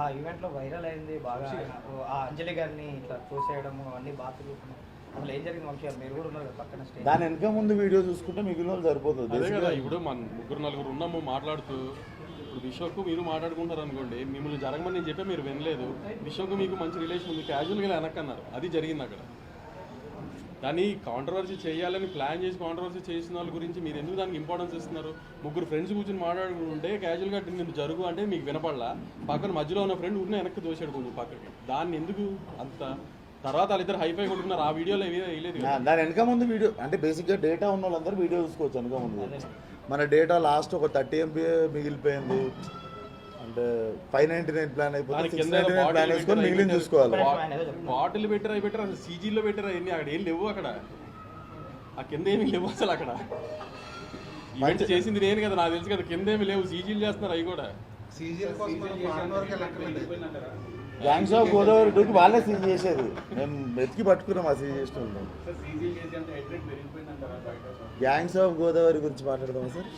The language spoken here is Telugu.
ఆ ఈవెంట్లో వైరల్ అయింది బాగా ఆ అంజలి గారిని ఇట్లా చూసేయడం అవన్నీ బాతులు అసలు ఏం జరిగింది వంశీ మీరు కూడా ఉన్నారు పక్కన స్టేజ్ దాని వెనక ముందు వీడియో చూసుకుంటే మిగిలిన వాళ్ళు సరిపోతుంది. అదే కదా ఇప్పుడు మన ముగ్గురు నలుగురు ఉన్నాము మాట్లాడుతూ ఇప్పుడు విశ్వకు మీరు మాట్లాడుకుంటారు అనుకోండి మిమ్మల్ని జరగమని నేను చెప్పే మీరు వినలేదు. విశ్వకు మీకు మంచి రిలేషన్ ఉంది క్యాజువల్గా వెనక్కన్నారు అది జరిగింది అక్కడ. కానీ కాంట్రవర్సీ చేయాలని ప్లాన్ చేసి కాంట్రవర్సీ చేసిన వాళ్ళ గురించి మీరు ఎందుకు దానికి ఇంపార్టెన్స్ ఇస్తున్నారు? ముగ్గురు ఫ్రెండ్స్ కూర్చొని మాట్లాడుకుంటే క్యాజువల్గా నేను జరుగు అంటే మీకు వినపడలా? పక్కన మధ్యలో ఉన్న ఫ్రెండ్ ఊరినే వెనక్కి దోసాడు కొంచెం పక్కకి. దాన్ని ఎందుకు అంత తర్వాత వాళ్ళిద్దరు హైఫై కొట్టుకున్నారు. ఆ వీడియోలో ఏమీ వేయలేదు దాని వెనక ముందు వీడియో అంటే బేసిక్గా డేటా ఉన్న వాళ్ళందరూ వీడియో చూసుకోవచ్చు వెనక ముందు. మన డేటా లాస్ట్ ఒక థర్టీ ఎంపీ మిగిలిపోయింది. అంటే ఫైవ్ నైన్టీ నైన్ ప్లాన్ అయిపోతే సిక్స్ కింద నైన్టీ నైన్ ప్లాన్ వేసుకొని మిగిలిన చూసుకోవాలి. బాటిల్ పెట్టారు పెట్టారు అసలు సీజీలో పెట్టారు అవన్నీ అక్కడ ఏం లేవు అక్కడ. ఆ కింద ఏమి లేవు అసలు అక్కడ. ఈవెంట్ చేసింది నేను కదా నాకు తెలుసు కదా కింద ఏమి లేవు సీజీలు చేస్తున్నారు అవి కూడా. గ్యాంగ్స్ ఆఫ్ గోదావరి టూకి వాళ్ళే సీజ్ చేసేది. మేము వెతికి పట్టుకున్నాం ఆ సీజ్ చేసిన. గ్యాంగ్స్ ఆఫ్ గోదావరి గురించి మాట్లాడదామా సార్?